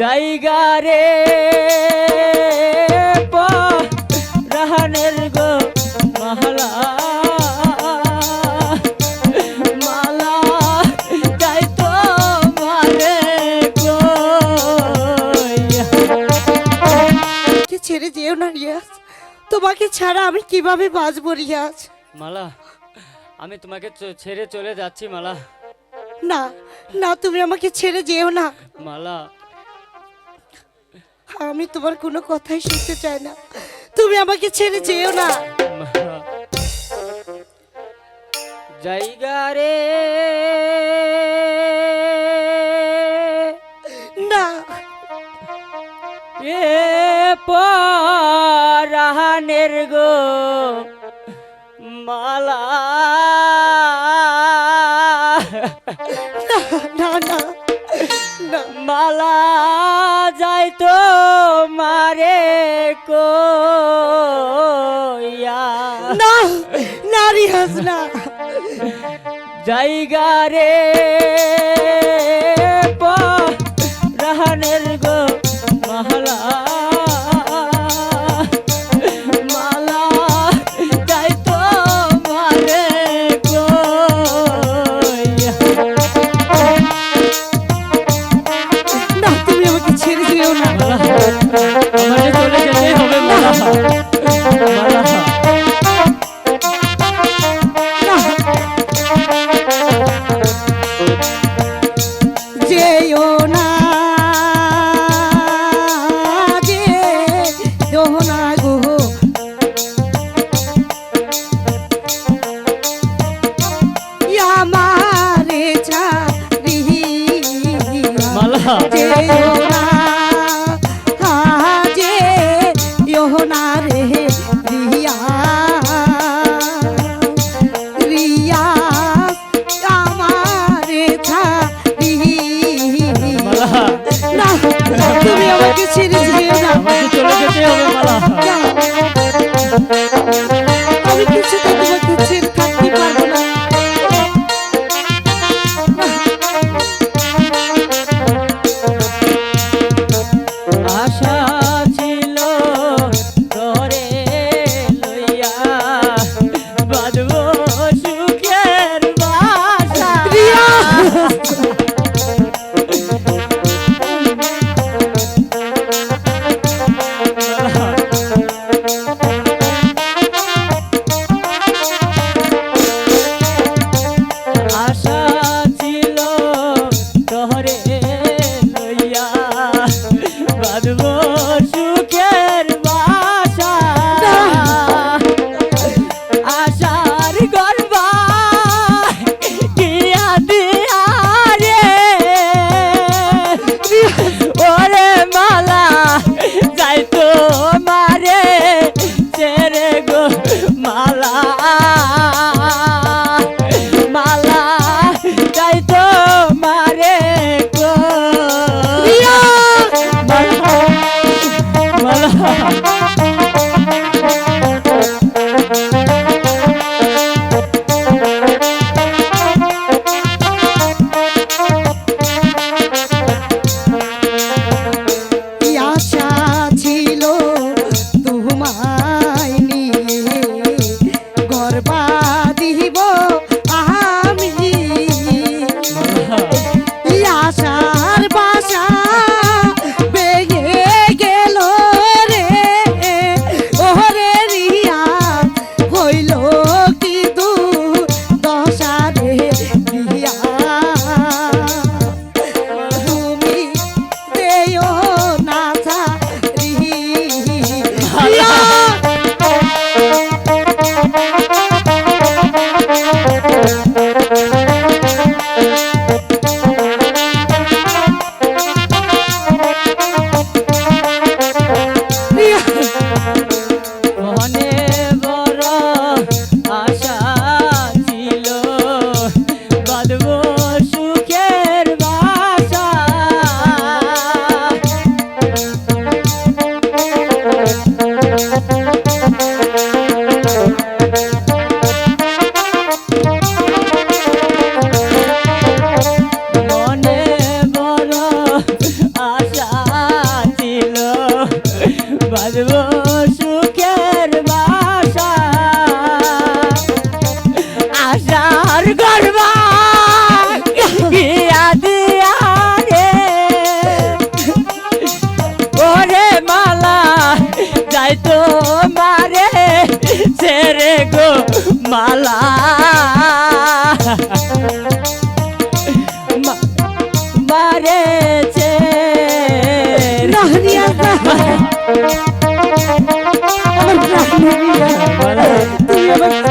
জায়গা রে। রাহানের গো মালা। মালা যাই তো মারে আমাকে ছেড়ে যেও না রিয়াজ। তোমাকে ছাড়া আমি কীভাবে বাঁচবো রিয়াজ? মালা আমি তোমাকে ছেড়ে চলে যাচ্ছি মালা। না না তুমি আমাকে ছেড়ে যেও না। মালা আমি তোমার কোনো কথাই শুনতে চাই না। তুমি আমাকে ছেড়ে যেও না। জায়গা রে। না। এ পরাহানের গো মালা। না না না। মালা। যাই তো মারে কইয়া। না নারী রিয়াজ না। জায়গা রে। যেও না গো। আমারে ছাড়িয়া মালা। তুমি আমাকে ছেড়ে হবে মালা sabe. মারেছে। নাহরিয়া আমার নাহরিয়া। তুমি আমার